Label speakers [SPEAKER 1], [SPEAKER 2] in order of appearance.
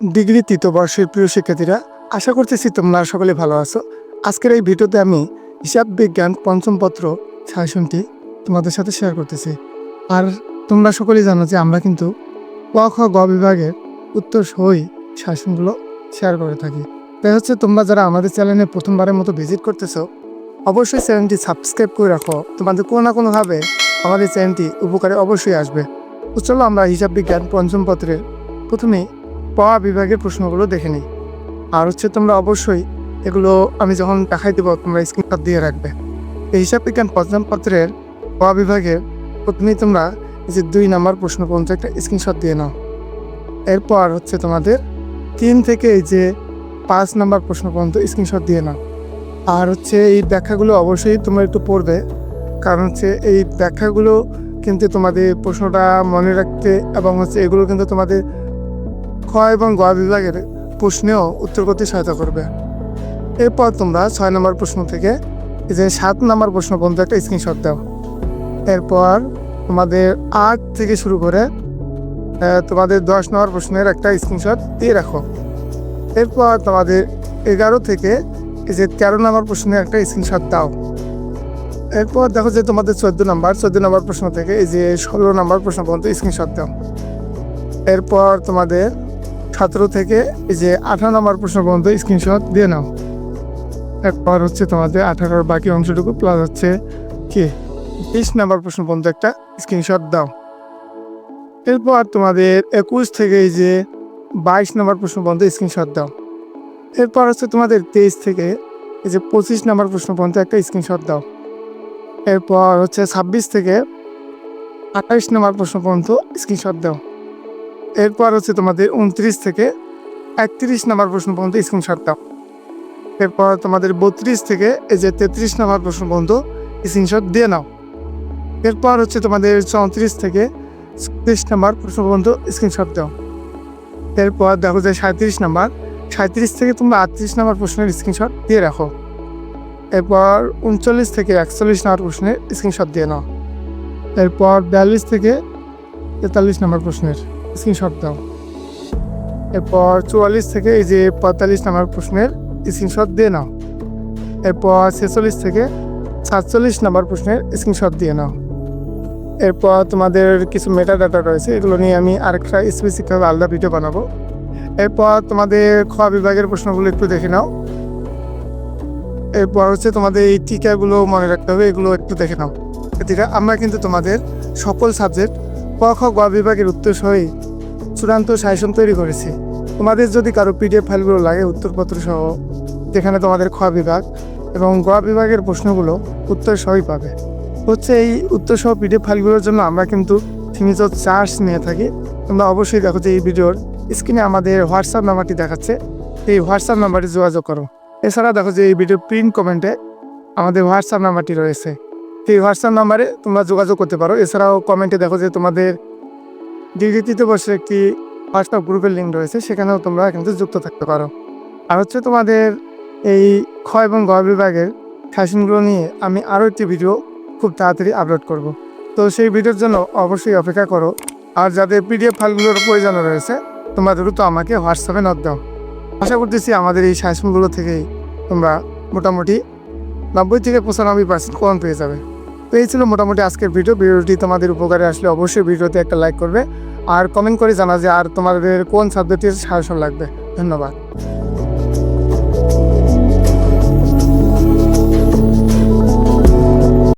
[SPEAKER 1] Degree তৃতীয় বর্ষের প্রিয় শিক্ষার্থীরা, আশা করতেছি তোমরা সকলে ভালো আছো। আজকের এই ভিডিওতে আমি হিসাব বিজ্ঞান পঞ্চম পত্র সাজেশনটি তোমাদের সাথে শেয়ার করতেছি। আর তোমরা সকলেই জানো যে আমরা কিন্তু ক, খ, গ বিভাগের উত্তর সহই শাসনগুলো শেয়ার করে থাকি। তাই হচ্ছে তোমরা যারা আমাদের চ্যানেলে প্রথমবারের মতো ভিজিট করতেছো, অবশ্যই চ্যানেলটি সাবস্ক্রাইব করে রাখো। তোমাদের কোনো না কোনোভাবে আমাদের চ্যানেলটি উপকারে অবশ্যই আসবে। তো চলো আমরা হিসাব বিজ্ঞান পঞ্চম পত্রের প্রথমেই পড়া বিভাগের প্রশ্নগুলো দেখে নিই। আর হচ্ছে তোমরা অবশ্যই এগুলো আমি যখন দেখাই দেবো, তোমরা স্ক্রিনশট দিয়ে রাখবে। এই হিসাব বিজ্ঞান পত্রের পড়া বিভাগের প্রথমেই তোমরা যে দুই নাম্বার প্রশ্ন পর্যন্ত একটা স্ক্রিনশট দিয়ে নাও। এরপর হচ্ছে তোমাদের তিন থেকে এই যে পাঁচ নাম্বার প্রশ্ন পর্যন্ত স্ক্রিনশট দিয়ে নাও। আর হচ্ছে এই ব্যাখ্যাগুলো অবশ্যই তোমরা একটু পড়বে, কারণ হচ্ছে এই ব্যাখ্যাগুলো কিন্তু তোমাদের প্রশ্নটা মনে রাখতে এবং হচ্ছে এগুলো কিন্তু তোমাদের খ এবং গ বিভাগের প্রশ্নেও উত্তর করতে সহায়তা করবে। এরপর তোমরা ছয় নম্বর প্রশ্ন থেকে এই যে সাত নম্বর প্রশ্ন পর্যন্ত একটা স্ক্রিনশট দাও। এরপর তোমাদের আট থেকে শুরু করে তোমাদের দশ নম্বর প্রশ্নের একটা স্ক্রিনশট দিয়ে রাখো। এরপর তোমাদের এগারো থেকে এই যে তেরো নম্বর প্রশ্নের একটা স্ক্রিনশট দাও। এরপর দেখো যে তোমাদের চোদ্দ নম্বর চোদ্দ নম্বর প্রশ্ন থেকে এই যে ষোলো নম্বর প্রশ্ন পর্যন্ত স্ক্রিনশট দাও। এরপর তোমাদের সতেরো থেকে এই যে আঠারো নম্বর প্রশ্ন পর্যন্ত স্ক্রিনশট দিয়ে নাও। এরপর হচ্ছে তোমাদের আঠারোর বাকি অংশটুকু প্লাস হচ্ছে কি? বিশ নম্বর প্রশ্ন পর্যন্ত একটা স্ক্রিনশট দাও। এরপর তোমাদের একুশ থেকে এই যে বাইশ নম্বর প্রশ্ন পর্যন্ত স্ক্রিনশট দাও। এরপর হচ্ছে তোমাদের তেইশ থেকে এই যে পঁচিশ নম্বর প্রশ্ন পর্যন্ত একটা স্ক্রিনশট দাও। এরপর হচ্ছে ছাব্বিশ থেকে আঠাইশ নম্বর প্রশ্ন পর্যন্ত স্ক্রিনশট দাও। এরপর হচ্ছে তোমাদের উনত্রিশ থেকে একত্রিশ নম্বর প্রশ্ন পর্যন্ত স্ক্রিনশট দাও। এরপর তোমাদের বত্রিশ থেকে এই যে তেত্রিশ নম্বর প্রশ্ন পর্যন্ত স্ক্রিনশট দিয়ে নাও। এরপর হচ্ছে তোমাদের চৌত্রিশ থেকে ছত্রিশ নম্বর প্রশ্ন পর্যন্ত স্ক্রিনশট দাও। এরপর দেখো যে সাঁত্রিশ নাম্বার সাঁত্রিশ থেকে তোমরা আটত্রিশ নম্বর প্রশ্নের স্ক্রিনশট দিয়ে রাখো। এরপর উনচল্লিশ থেকে একচল্লিশ নম্বর প্রশ্নের স্ক্রিনশট দিয়ে নাও। এরপর বিয়াল্লিশ থেকে তেতাল্লিশ নম্বর প্রশ্নের। স্ক্রিনশট দাও। এরপর চুয়াল্লিশ থেকে এই যে পঁয়তাল্লিশ নম্বর প্রশ্নের স্ক্রিনশট দিয়ে নাও। এরপর ছেচল্লিশ থেকে সাতচল্লিশ নাম্বার প্রশ্নের স্ক্রিনশট দিয়ে নাও। এরপর তোমাদের কিছু মেটা ডাটা রয়েছে, এগুলো নিয়ে আমি আরেকটা স্পেসিফিকভাবে আলাদা ভিডিও বানাবো। এরপর তোমাদের খ বিভাগের প্রশ্নগুলো একটু দেখে নাও। এরপর হচ্ছে তোমাদের এই টিকাগুলো মনে রাখতে হবে, এগুলো একটু দেখে নাও। এদিকে আমরা কিন্তু তোমাদের সকল সাবজেক্ট ক, খ, গ বিভাগের উত্তর সহই চূড়ান্ত সাজেশন তৈরি করেছি। তোমাদের যদি কারও পিডিএফ ফাইলগুলো লাগে, উত্তরপত্র সহ, যেখানে তোমাদের খ বিভাগ এবং গ বিভাগের প্রশ্নগুলো উত্তর সহই পাবে। হচ্ছে এই উত্তর সহ পিডিএফ ফাইলগুলোর জন্য আমরা কিন্তু সীমিত চার্জ নিয়ে থাকি। তোমরা অবশ্যই দেখো যে এই ভিডিওর স্ক্রিনে আমাদের হোয়াটসঅ্যাপ নাম্বারটি দেখাচ্ছে। এই হোয়াটসঅ্যাপ নাম্বারটি যোগাযোগ করো। এছাড়া দেখো যে এই ভিডিও প্রিন্ট কমেন্টে আমাদের হোয়াটসঅ্যাপ নাম্বারটি রয়েছে। এই হোয়াটসঅ্যাপ নাম্বারে তোমরা যোগাযোগ করতে পারো। এছাড়াও কমেন্টে দেখো যে তোমাদের ডিগ্রি তৃতীয় বর্ষের একটি হোয়াটসঅ্যাপ গ্রুপের লিঙ্ক রয়েছে, সেখানেও তোমরা কিন্তু যুক্ত থাকতে পারো। আর হচ্ছে তোমাদের এই খ এবং গ বিভাগের ফ্যাশনগুলো নিয়ে আমি আরও একটি ভিডিও খুব তাড়াতাড়ি আপলোড করব। তো সেই ভিডিওর জন্য অবশ্যই অপেক্ষা করো। আর যাদের পিডিএফ ফাইলগুলোর প্রয়োজন রয়েছে, তোমরা দ্রুত আমাকে হোয়াটসঅ্যাপে নক দাও। আশা করতেছি আমাদের এই সাজেশনগুলো থেকেই তোমরা মোটামুটি নব্বই থেকে পঁচানব্বই পার্সেন্ট কম পেয়ে যাবে। তো এই ছিল মোটামুটি আজকের ভিডিও। ভিডিওটি তোমাদের উপকারে আসলে অবশ্যই ভিডিওতে একটা লাইক করবে। আর কমেন্ট করে জানা যে আর তোমাদের কোন সাবজেক্টের সাজেশন লাগবে। ধন্যবাদ।